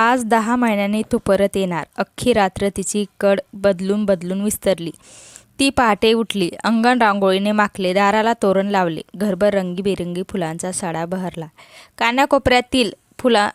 आज दहा महिन्यांनी तू परत येणार. अख्खी रात्र तिची कड बदलून बदलून विस्तरली. ती पहाटे उठली. अंगण रांगोळीने माखले. दाराला तोरण लावले. घरभर रंगीबेरंगी फुलांचा सडा बहरला. कानाकोपऱ्यातील फुला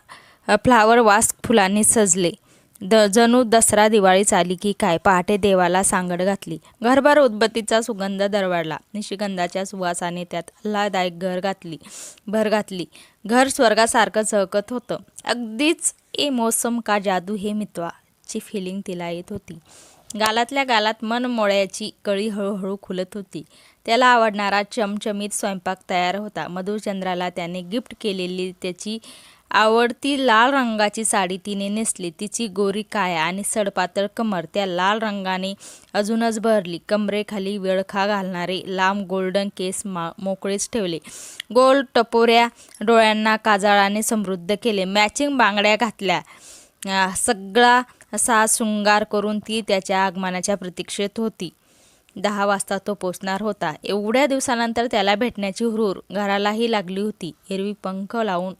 फ्लावर वास फुलांनी सजले. द जणू दसरा दिवाळीच आली की काय? पहाटे देवाला सांगड घातली. घरभर उदबत्तीचा सुगंध दरवळला निशिगंधाच्या सुवासाने त्यात आल्हादायक घर घातली भर घातली. घर स्वर्गासारखं चहकत होतं. अगदीच ए मौसम का जादू हे मितवा ची फिलिंग तिला येत होती. गालातल्या गालात मन मोळ्याची कळी हळूहळू खुलत होती. त्याला आवडणारा चमचमीत स्वयंपाक तयार होता. मधुचंद्राला त्याने गिफ्ट केलेली त्याची आवडती लाल रंगाची साडी तिने नेसली. तिची गोरी काया आणि सडपातळ कमर त्या लाल रंगाने अजूनच भरली. कमरेखाली विळखा घालणारे लांब गोल्डन केस मा मोकळेच ठेवले. गोल टपोऱ्या डोळ्यांना काजळाने समृद्ध केले. मॅचिंग बांगड्या घातल्या. सगळा असा शृंगार करून ती त्याच्या आगमनाच्या प्रतीक्षेत होती. दहा वाजता तो पोचणार होता. एवढ्या दिवसानंतर त्याला भेटण्याची हुरूर घरालाही लागली होती. एरवी पंख लावून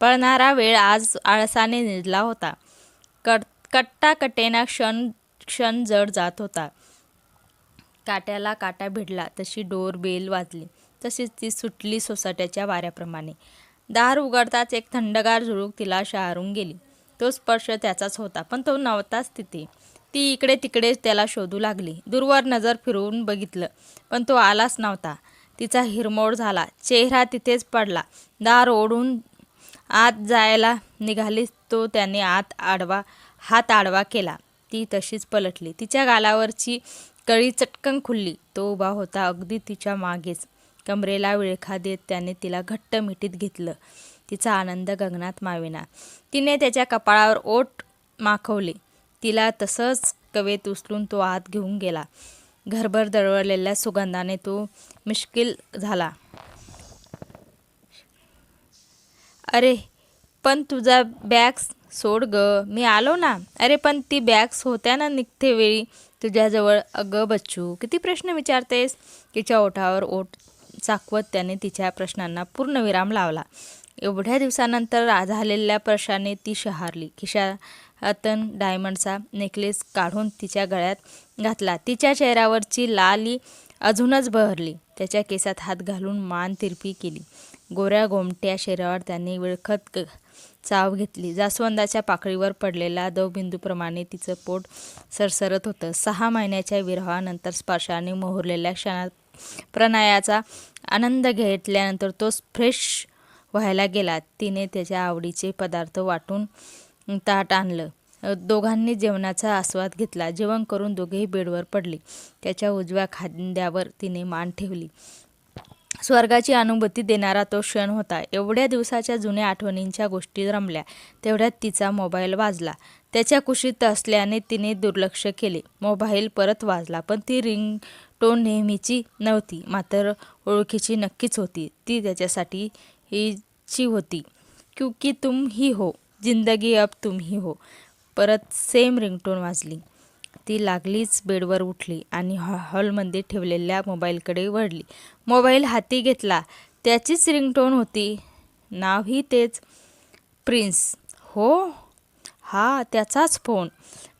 पळणारा वेळ आज आळसाने निजला होता. कट कट्टा कटेना क्षण क्षण जड जात होता. काट्याला काटा भिडला तशी डोर बेल वाजली तशीच ती सुटली सोसाट्याच्या वाऱ्याप्रमाणे. दार उघडताच एक थंडगार झुळूक तिला शहारून गेली. तो स्पर्श त्याचाच होता पण तो नव्हताच तिथे. ती इकडे तिकडे त्याला शोधू लागली. दूरवर नजर फिरवून बघितलं पण तो आलाच नव्हता. तिचा हिरमोड झाला. चेहरा तिथेच पडला. दार ओढून आत जायला निघाली तो त्याने आत आडवा हात आडवा केला. ती तशीच पलटली. तिच्या गालावरची कळी चटकन खुलली. तो उभा होता अगदी तिच्या मागेच. कमरेला विळखा देत त्याने तिला घट्ट मिठीत घेतलं. तिचा आनंद गगनात मावेना. तिने त्याच्या कपाळावर ओट माखवले. तिला तसंच कवेत उचलून तो आत घेऊन गेला. घरभर दळवळलेल्या सुगंधाने तो मुश्किल झाला. अरे पण तुझा बॅग्स सोड ग. मी आलो ना. अरे पण ती बॅग्स होत्या ना निघते वेळी. तुझ्याजवळ अगं बच्चू किती प्रश्न विचारतेस? तिच्या ओठावर ओठ चाकवत त्याने तिच्या प्रश्नांना पूर्णविराम लावला. एवढ्या दिवसानंतर झालेल्या प्रश्नाने ती शहारली. खिशातन डायमंडचा नेकलेस काढून तिच्या गळ्यात घातला. तिच्या चेहऱ्यावरची लाली अजूनच बहरली. त्याच्या केसात हात घालून मान तिरपी केली. गोऱ्या गोमट्या शरीरावर त्यांनी विळखत चाव घेतली. जास्वंदाच्या पाकळीवर पडलेला दवबिंदूप्रमाणे तिचं पोट सरसरत होतं. सहा महिन्याच्या विरहानंतर स्पर्शाने मोहरलेल्या क्षणात प्रणयाचा आनंद घेतल्यानंतर तो फ्रेश व्हायला गेला. तिने त्याच्या आवडीचे पदार्थ वाटून ताट आणलं. दोघांनी जेवणाचा आस्वाद घेतला. जेवण करून दोघेही बेडवर पडले. त्याच्या उजव्या खांद्यावर तिने मान ठेवली. स्वर्गाची अनुभूती देणारा तो क्षण होता. एवढ्या दिवसाच्या जुन्या आठवणींच्या गोष्टी रमल्या. तेवढ्यात तिचा मोबाईल वाजला. त्याच्या कुशीत असल्याने तिने दुर्लक्ष केले. मोबाईल परत वाजला पण ती रिंग टोन नेहमीची नव्हती मात्र ओळखीची नक्कीच होती. ती त्याच्यासाठी हीची होती. क्योंकि तुम ही हो. जिंदगी अब तुम ही हो. परत सेम रिंगटोन वाजली. ती लागलीच बेडवर उठली आणि हॉ हॉलमध्ये ठेवलेल्या मोबाईलकडे वळली. मोबाईल हाती घेतला. त्याचीच रिंगटोन होती. नावही तेच. प्रिन्स हो? हा त्याचाच फोन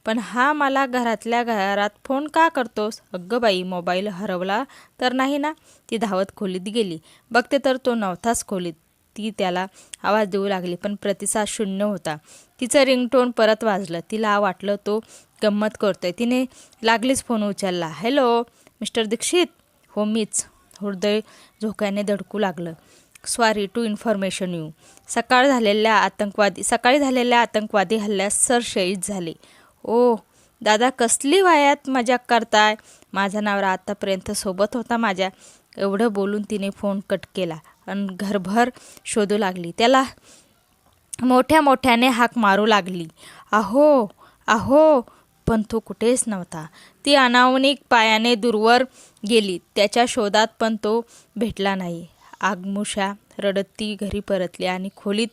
पण हा मला घरातल्या घरात फोन का करतोस? अगं बाई मोबाईल हरवला तर नाही ना? ती धावत खोलीत गेली. बघते तर तो नव्हताच खोलीत. ती त्याला आवाज देऊ लागली पण प्रतिसाद शून्य होता. तिचं रिंगटोन परत वाजलं. तिला वाटलं तो गंमत करतोय. तिने लागलीच फोन उचलला. Hello mister Dikshit? हो मीच. हृदय झोक्याने धडकू लागलं. Sorry to information you. सकाळ झालेल्या आतंकवादी सकाळी झालेल्या आतंकवादी हल्ल्यात सर शहीद झाले. ओ दादा कसली वायात मजा करताय? माझा नवरा आतापर्यंत सोबत होता माझ्या. एवढं बोलून तिने फोन कट केला. घरभर शोधू लागली. त्याला मोठ्या मोठ्याने हाक मारू लागली. अहो अहो पण तो कुठेच नव्हता. ती अनावनिक पायाने दूरवर गेली. त्याच्या शोधात पण तो भेटला नाही. आगमुषा रडत ती घरी परतली आणि खोलीत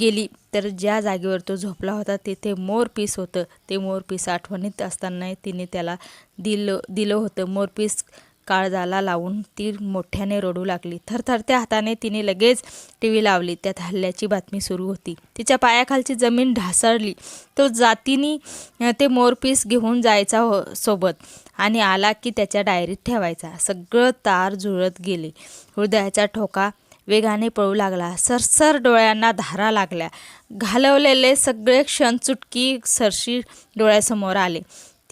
गेली. तर ज्या जागेवर तो झोपला होता तेथे मोरपीस होतं. ते मोरपीस आठवणीत असताना तिने त्याला दिलं दिलं होतं. मोरपीस काळजाला लावून ती मोठ्याने रडू लागली. थरथरत्या हाताने तिने लगेच टी व्ही लावली. त्यात हल्ल्याची बातमी सुरू होती. तिच्या पायाखालची जमीन ढासळली. तो जातीनी ते मोरपीस घेऊन जायचा हो सोबत. आणि आला की त्याच्या डायरीत ठेवायचा. सगळं तार जुळत गेले. हृदयाचा ठोका वेगाने पळू लागला. सरसर डोळ्यांना धारा लागल्या. घालवलेले सगळे क्षण चुटकी सरशी डोळ्यासमोर आले.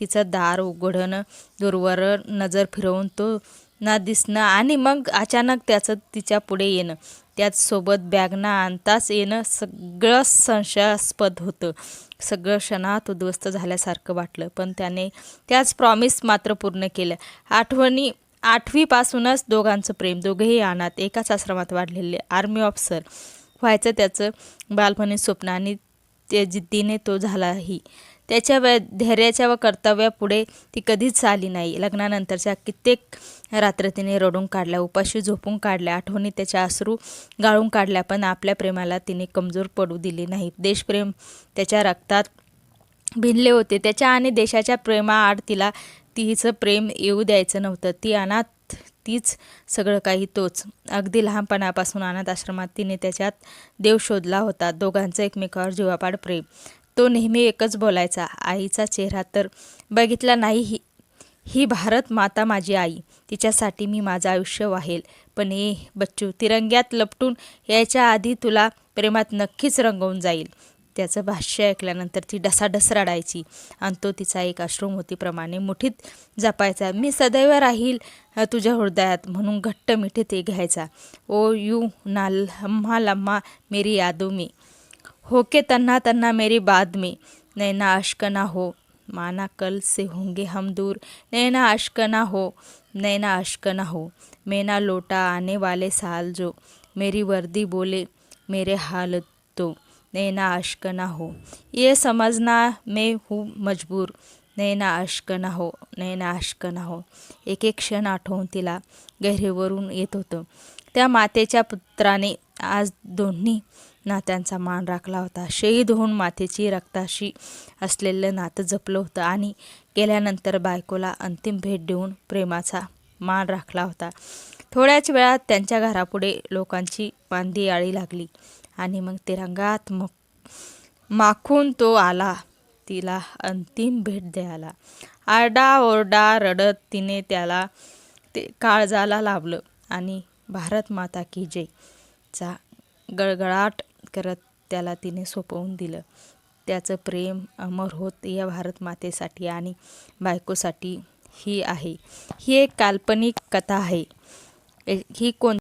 तिचं दार उघडणं दूरवर नजर फिरवून तो ना दिसणं आणि मग अचानक त्याचं तिच्या पुढे येणं. त्याचसोबत बॅग ना आणताच येणं सगळं संशयास्पद होतं. सगळं क्षणात उद्ध्वस्त झाल्यासारखं वाटलं पण त्याने त्याच प्रॉमिस मात्र पूर्ण केलं. आठवणी आठवीपासूनच दोघांचं प्रेम दोघेही अनाथ एकाच आश्रमात वाढलेले. आर्मी ऑफिसर व्हायचं त्याचं बालपणी स्वप्न आणि ते जिद्दीने तो झालाही. त्याच्या व धैर्याच्या व कर्तव्यापुढे ती कधीच आली नाही. लग्नानंतरच्या कित्येक रात्र तिने रडून काढल्या उपाशी झोपून काढल्या आठवणी त्याच्या आसरू गाळून काढल्या पण आपल्या प्रेमाला तिने कमजोर पडू दिली नाही. देशप्रेम त्याच्या रक्तात भिनले होते. त्याच्या आणि देशाच्या प्रेमाआड तिला तिचं प्रेम येऊ द्यायचं नव्हतं. ती अनाथ तीच सगळं काही तोच. अगदी लहानपणापासून अनाथ आश्रमात तिने त्याच्यात देव शोधला होता. दोघांचं एकमेकावर जीवापाड प्रेम. तो नेहमी एकच बोलायचा आईचा चेहरा तर बघितला नाही ही ही भारत माता माझी आई. तिच्यासाठी मी माझं आयुष्य वाहेल. पण ए बच्चू तिरंग्यात लपटून यायच्या आधी तुला प्रेमात नक्कीच रंगवून जाईल. त्याचं भाष्य ऐकल्यानंतर ती डसाडस रडायची आणि तो तिचा एक अश्रुमोतीप्रमाणे मुठीत जपायचा मी सदैव राहील तुझ्या हृदयात म्हणून घट्ट मिठी ते घ्यायचा. ओ यू ना लम्हा लम्हा मेरी यादू मी. होके तन्हा तन्हा मेरी बाद में। नैना अश्क ना हो माना कल से होंगे हम दूर। नैना अश्क ना हो नैना अश्क ना हो मेना लोटा आने वाले साल जो। मेरी वर्दी बोले मेरे हाल तो। नैना अश्क ना हो ये समझना मैं हूँ मजबूर। नैना अश्क ना हो नैना अश्क ना हो एक एक क्षण आठवून तिला गहिरेवरून येत होतं. त्या मातेच्या पुत्राने आज दोन्ही नात्यांचा मान राखला होता. शहीद होऊन मातेची रक्ताशी असलेलं नातं जपलं होतं आणि गेल्यानंतर बायकोला अंतिम भेट देऊन प्रेमाचा मान राखला होता. थोड्याच वेळात त्यांच्या घरापुढे लोकांची मांदी आळी लागली आणि मग तिरंगात मग माखून तो आला. तिला अंतिम भेट द्यायला. आरडा ओरडा रडत तिने त्याला ते काळजाला लावलं आणि भारत माता की जय चा गळगळाट करत त्याला तिने सोपवून दिलं. त्याचं प्रेम अमर होत या भारत मातेसाठी आणि बायकोसाठी ही आहे. ही एक काल्पनिक कथा आहे. ही कोण